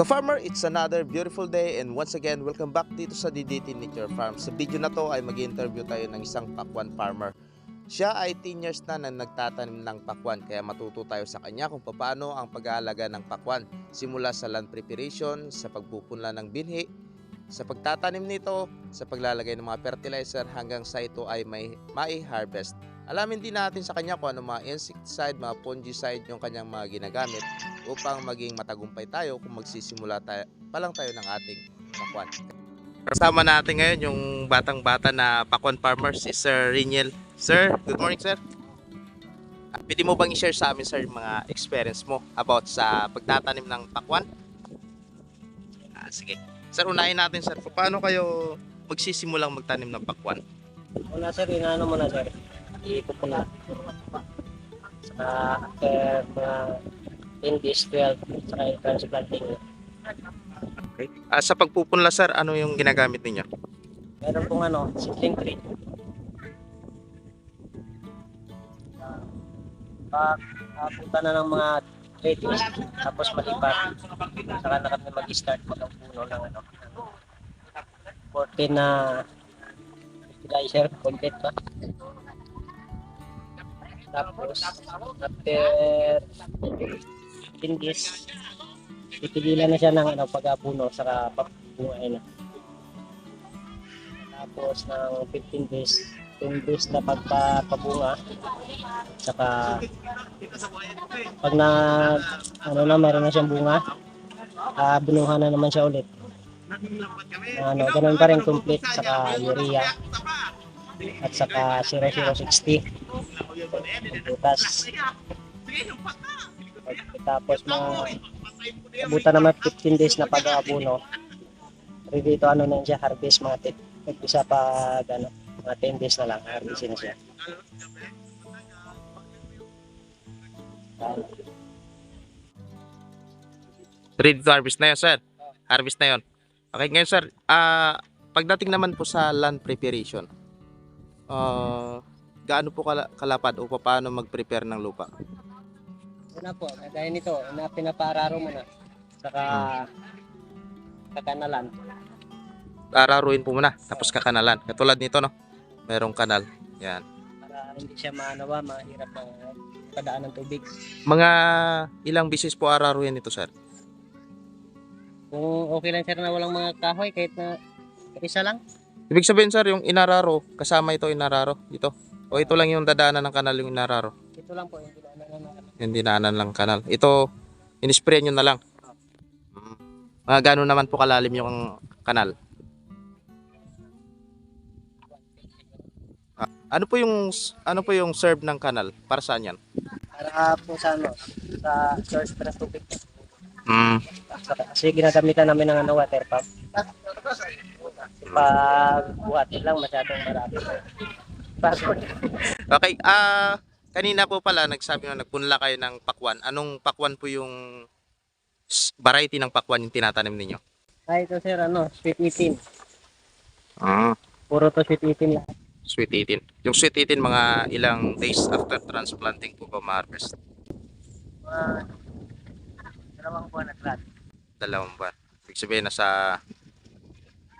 Ka-farmer, it's another beautiful day and once again, welcome back dito sa DDT Nature Farm. Sa video na to ay mag-interview tayo ng isang pakwan farmer. Siya ay 10 years na na nagtatanim ng pakwan kaya matuto tayo sa kanya kung paano ang pag-aalaga ng pakwan simula sa land preparation, sa pagpupunla ng binhi, sa pagtatanim nito, sa paglalagay ng mga fertilizer hanggang sa ito ay may mai-harvest. Alamin din natin sa kanya kung ano mga insecticide, mga fungicide yung kanyang mga ginagamit upang maging matagumpay tayo kung magsisimula tayo, pa lang tayo ng ating pakwan. Kasama natin ngayon yung batang-bata na pakwan farmer, si Sir Riniel. Sir, good morning sir. Ah, Pwede mo bang i-share sa amin sir mga experience mo about sa pagtatanim ng pakwan? Ah, sige. Sir, unahin natin sir, paano kayo magsisimulang magtanim ng pakwan? Una sir, inaano mo na sir. Ipupuna. Sa after mga 10 days, 12, saka transplanting. Okay. Ah, sa pagpupunla sir, ano yung ginagamit ninyo? Meron pong ano, seedling tree. Pag apunta na ng mga 3 days, tapos malipat, saka na kami mag-start ng puno ng ano, 14 na fertilizer, complete ba? Tapos, after 15 days, ipigilan na siya ng ano, pag-apuno, saka pagbungain na. Tapos ng 15 days, 10 days na pagpapabunga. Saka pag na ano na meron na siyang bunga, uh, bunuhan na naman siya ulit. Ano, ganun pa rin complete saka urea at saka 0060 butas tapos mga buta naman 15 days na pag-abuno ready to ano na siya harvest mga tit isa pa ano, mga 10 days na lang harvest na siya Ready to harvest na yun, sir. Harvest na yun. Okay, ngayon, sir, ah pagdating naman po sa land preparation, ah gaano po kala- kalapad o paano mag-prepare ng lupa? una po kagaya nito na pinapararo mo na saka kakanalan Araruin po muna, tapos kakanalan. Katulad nito, no? Merong kanal. Yan. para hindi siya maanawa mahirap na padaan ng tubig Mga ilang bisis po araruin nito, sir? kung okay lang sir na walang mga kahoy kahit na isa lang Ibig sabihin, sir, yung inararo, kasama ito inararo, ito. O ito lang yung dadaanan ng kanal yung inararo. ito lang po yung dinaanan na ano. Yung dinaanan lang kanal. Ito, inispray nyo na lang. Mga gano'n naman po kalalim yung kanal. Ah, ano po yung ano po yung serve ng kanal? Para saan yan? para po sa ano sa source para tubig Mm. Kasi ginagamitan namin ng ano water pump pag buhatin lang masyadong marami Pagod. Okay, ah kanina po pala nagsabi mo nagpunla kayo ng pakwan. Anong pakwan po yung variety ng pakwan yung tinatanim ninyo? Ah, ito sir, ano, sweet 18. Ah, Puro to sweet 18 lang. sweet 18. Yung sweet 18 mga ilang days after transplanting po ba ma-harvest? Mga dalawang buwan at lahat. dalawang buwan. Ibig sabihin nasa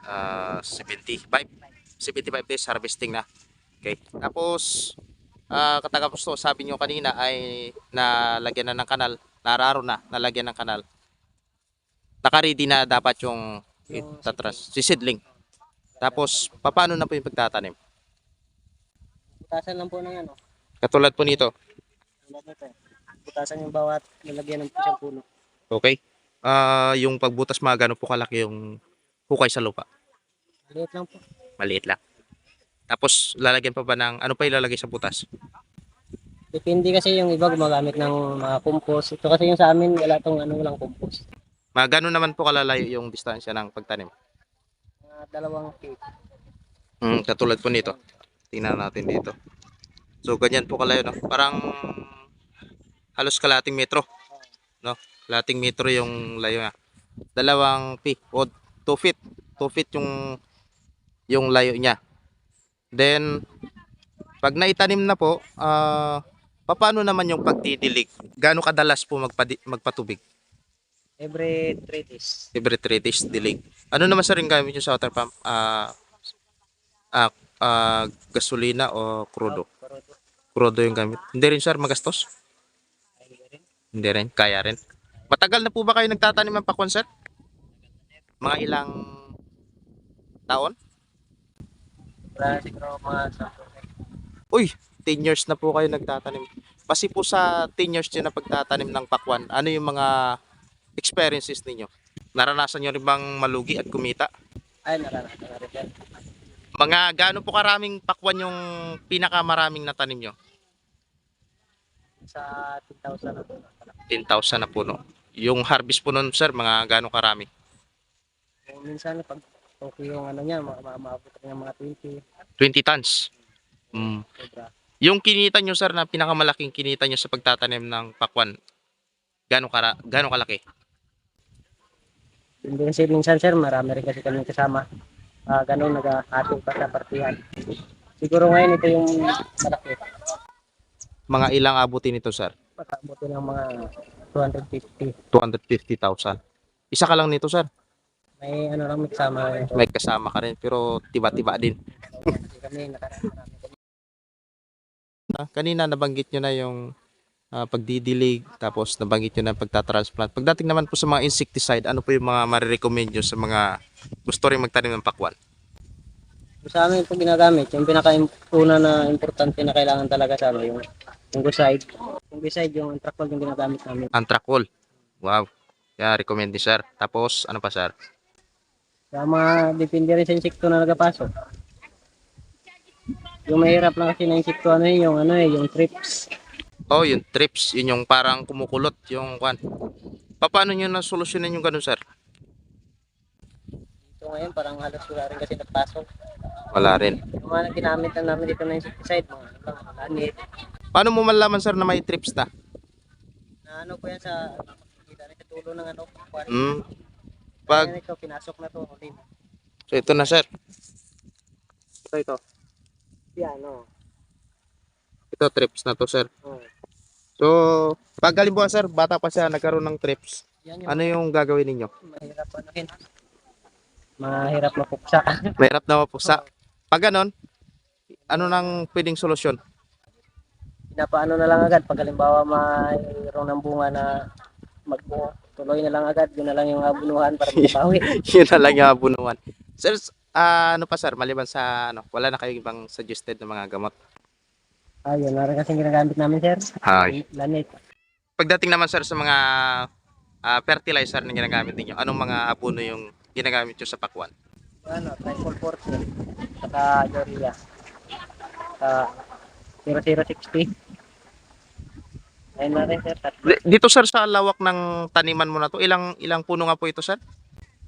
ah 75 75 days harvesting na. Okay. Tapos ah katapos to, sabi nyo kanina ay nalagyan na ng kanal, nararo na, nalagyan ng kanal. Naka-ready na dapat yung itatras, si seedling. Tapos paano na po yung pagtatanim? Butasan lang po ng ano. Katulad po nito. Butasan yung bawat lalagyan ng isang puno. Okay? Ah yung pagbutas mga gano'n po kalaki yung hukay sa lupa. Maliit lang po. Maliit lang. Tapos lalagyan pa ba ng ano pa ilalagay sa butas? Depende kasi yung iba gumagamit ng mga compost. Ito kasi yung sa amin, wala tong ano lang compost. Mga gano'n naman po kalalayo yung distansya ng pagtanim. Mga dalawang feet. Mm, katulad po nito. Tingnan natin dito. So ganyan po kalayo no. Parang halos kalating metro. No? Kalating metro yung layo niya. Dalawang feet o 2 feet. 2 feet yung yung layo niya. Then pag naitanim na po, ah paano naman yung pagdidilig? Gaano kadalas po magpadi- magpatubig? Every 3 days. Every 3 days dilig. Ano naman sir yung gamit nyo sa water pump? Ah, ah, ah, gasolina o crudo? Crudo. Crudo yung gamit. Hindi rin sir, magastos? Ay, rin. Hindi rin, kaya rin. Matagal na po ba kayo nagtatanim ng pakwan sir? Mga ilang taon? Wala siguro mga sampo. Uy, 10 years na po kayo nagtatanim. Basi po sa 10 years nyo na pagtatanim ng pakwan, ano yung mga experiences ninyo? Naranasan nyo rin bang malugi at kumita? Ay, naranasan na rin. Mga gaano po karaming pakwan yung pinakamaraming natanim nyo? Sa 10,000 na po. 10,000 na puno. Yung harvest po nun, sir, mga gaano karami? Kung minsan, pag okay yung ano niya, ma- ma- maabot ng mga 20. 20 tons. Mm. Sobra. Yung kinita nyo, sir, na pinakamalaking kinita nyo sa pagtatanim ng pakwan, gaano, kara, gaano kalaki? Hindi kasi minsan sir, marami rin kasi kami kasama. Ah, ganun, nag-ating pa sa partihan. Siguro ngayon ito yung malaki. Mga ilang abutin nito, sir? Makabuti ng mga 250. 250,000. Isa ka lang nito, sir. May ano lang may kasama. May kasama ka rin, pero tiba-tiba din. Kasi kami nakaraan kami. Ah, kanina nabanggit nyo na yung ah, pagdidilig, tapos nabanggit nyo na pagtatransplant. Pagdating naman po sa mga insecticide, ano po yung mga marirecommend nyo sa mga gusto rin magtanim ng pakwan? Sa amin ito ginagamit, yung pinaka-una na importante na kailangan talaga sa amin, yung yung side. Yung side, yung ginagamit namin. Antrakol. Wow. Kaya recommend ni sir. Tapos, ano pa sir? Kaya mga depende rin sa insekto na nagapasok. Yung mahirap lang kasi na insekto ano eh, yung ano eh, yung trips. Oh, yung trips. Yun yung parang kumukulot yung kwan. Pa- Paano nyo na solusyonin yung ganun sir? Ito ngayon parang halos wala rin kasi nagpasok. Wala rin. Yung mga ginamit lang namin dito na insecticide, mga ano lang. Paano mo malaman sir na may trips na? Na ano po yan sa, kita rin sa tulo ng ano, kwan. Hmm. Pag, Ayan ito, pinasok na to, ulit. so ito na sir. Ito, ito. Yan. Ito, trips na to sir. Oh. So, pag halimbawa sir, bata pa siya, nagkaroon ng trips, Yan yung ano yung gagawin ninyo? mahirap ano yun. Mahirap mapuksa. Mahirap na mapusa. Pag ganon, ano nang pwedeng solusyon? Pinapaano na lang agad pag halimbawa mayroong ng bunga na magbuo. Tuloy na lang agad, yun na lang yung abunuhan para makabawi. Yun na lang yung abunuan. Sir, ah, ano pa sir, maliban sa ano, wala na kayong ibang suggested na mga gamot? Ayun, na rin kasi ginagamit namin, sir. Hay. Lanit. Pagdating naman sir sa mga ah, fertilizer na ginagamit ninyo, anong mga abono yung ginagamit nyo sa pakwan? Ano, triple force. Saka Doria. Sa 0060. Ayun na rin, sir. Tatlo. Di- Dito sir sa lawak ng taniman mo na to, ilang ilang puno nga po ito sir?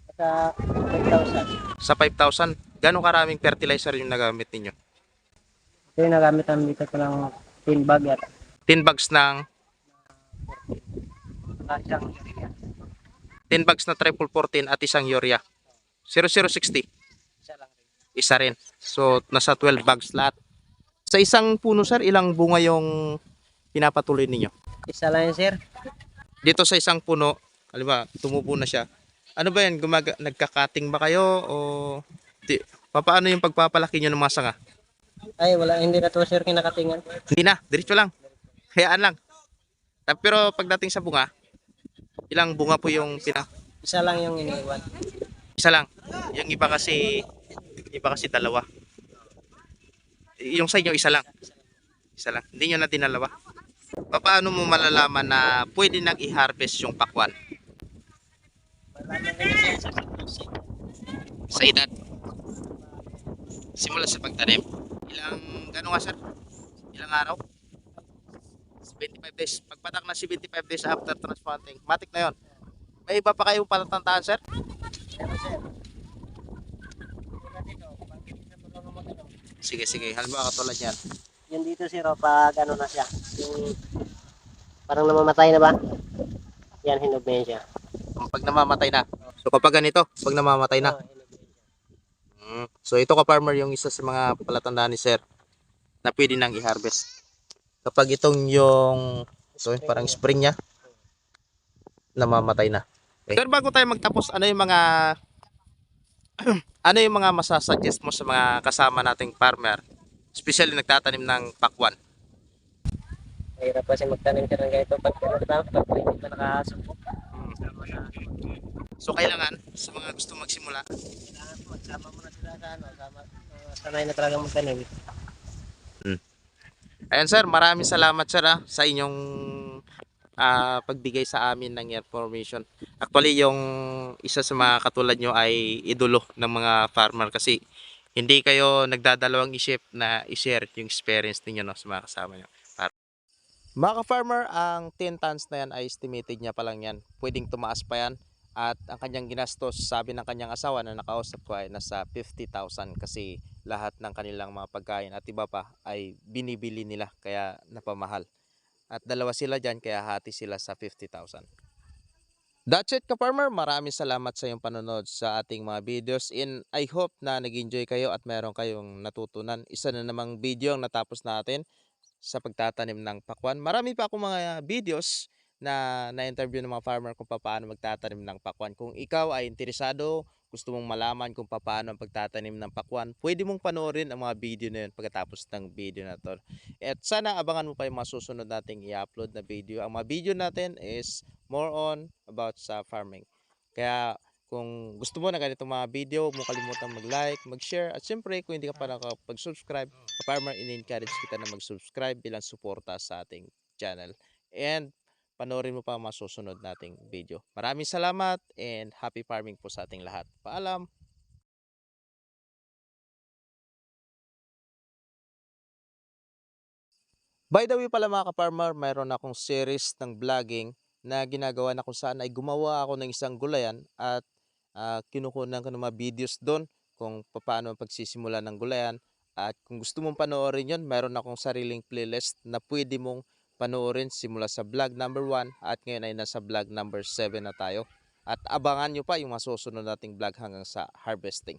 Saka 5,000. Sa 5,000, gano'ng karaming fertilizer yung nagamit ninyo? Ito yung nagamit namin dito ko ng tin bag at 10 bags ng saka isang Doria. 10 bags na triple 14 at isang urea. 0060, Isa lang rin. isa rin. So nasa 12 bags lahat. Sa isang puno sir, ilang bunga yung pinapatuloy ninyo? Isa lang yun, sir. Dito sa isang puno, halimbawa, tumubo na siya. Ano ba yan? Gumaga, nagkakating ba kayo o di, papaano yung pagpapalaki nyo ng mga sanga? Ay, wala. Hindi na to, sir, kinakatingan. Hindi na, diretso lang. Hayaan lang. Pero pagdating sa bunga, ilang bunga po yung pina Isa lang yung iniwan. isa lang. Yung iba kasi iba kasi dalawa. Yung sa inyo isa lang. Isa lang. Hindi nyo na dinalawa. Paano mo malalaman na pwede nang i-harvest yung pakwan sa edad? Simula sa pagtanim. Ilang, gano'n nga sir? Ilang araw? 75 days. Pagpatak na 75 days after transplanting, matik na yon. May iba pa kayong palatandaan sir? Sige, sige. Halimbawa katulad yan. Yan dito sir, oh, pag ano na siya, yung parang namamatay na ba? Yan, hinog na yan siya. Pag namamatay na. So kapag ganito, pag namamatay na. Oh, hinog na yan siya. Mm. So ito ka farmer yung isa sa mga palatandaan ni sir na pwede nang i-harvest. Kapag itong yung so parang spring niya namamatay na. Pero bago tayo magtapos, ano yung mga ano yung mga masasuggest mo sa mga kasama nating farmer? Especially nagtatanim ng pakwan. Mahirap kasi magtanim ka ng ganito pag ano pag hindi ka nakasubok. Hmm. Sama na. So kailangan sa mga gusto magsimula, Kailangan mo, magsama mo na sila sa ano, sama, uh, sanay na talaga magtanim. Ayan sir, maraming salamat sir ah, sa inyong ah, pagbigay sa amin ng information. Actually, yung isa sa mga katulad nyo ay idolo ng mga farmer kasi hindi kayo nagdadalawang isip na i-share yung experience ninyo no, sa mga kasama nyo. Par- Mga ka-farmer, ang 10 tons na yan ay estimated niya pa lang yan. Pwedeng tumaas pa yan. At ang kanyang ginastos, sabi ng kanyang asawa na nakausap ko ay nasa 50,000 kasi lahat ng kanilang mga pagkain at iba pa ay binibili nila kaya napamahal. At dalawa sila dyan kaya hati sila sa 50,000. That's it ka-farmer. Maraming salamat sa iyong panonood sa ating mga videos and I hope na nag-enjoy kayo at meron kayong natutunan. Isa na namang video ang natapos natin sa pagtatanim ng pakwan. Marami pa akong mga videos na na-interview ng mga farmer kung paano magtatanim ng pakwan. Kung ikaw ay interesado, gusto mong malaman kung paano ang pagtatanim ng pakwan, pwede mong panoorin ang mga video na yun pagkatapos ng video na to. At sana abangan mo pa yung mga susunod nating i-upload na video. Ang mga video natin is more on about sa farming. Kaya kung gusto mo na ganitong mga video, mo kalimutan mag-like, mag-share, at siyempre kung hindi ka pa nakapag-subscribe, ka-farmer, in-encourage kita na mag-subscribe bilang suporta sa ating channel. And panoorin mo pa mga susunod nating video. Maraming salamat and happy farming po sa ating lahat. Paalam! By the way pala mga ka-farmer, mayroon akong series ng vlogging na ginagawa na kung saan ay gumawa ako ng isang gulayan at uh, kinukunan ko ng mga videos doon kung paano ang pagsisimula ng gulayan. At kung gusto mong panoorin yon, mayroon akong sariling playlist na pwede mong panoorin simula sa vlog number 1 at ngayon ay nasa vlog number 7 na tayo. At abangan nyo pa yung masusunod nating vlog hanggang sa harvesting.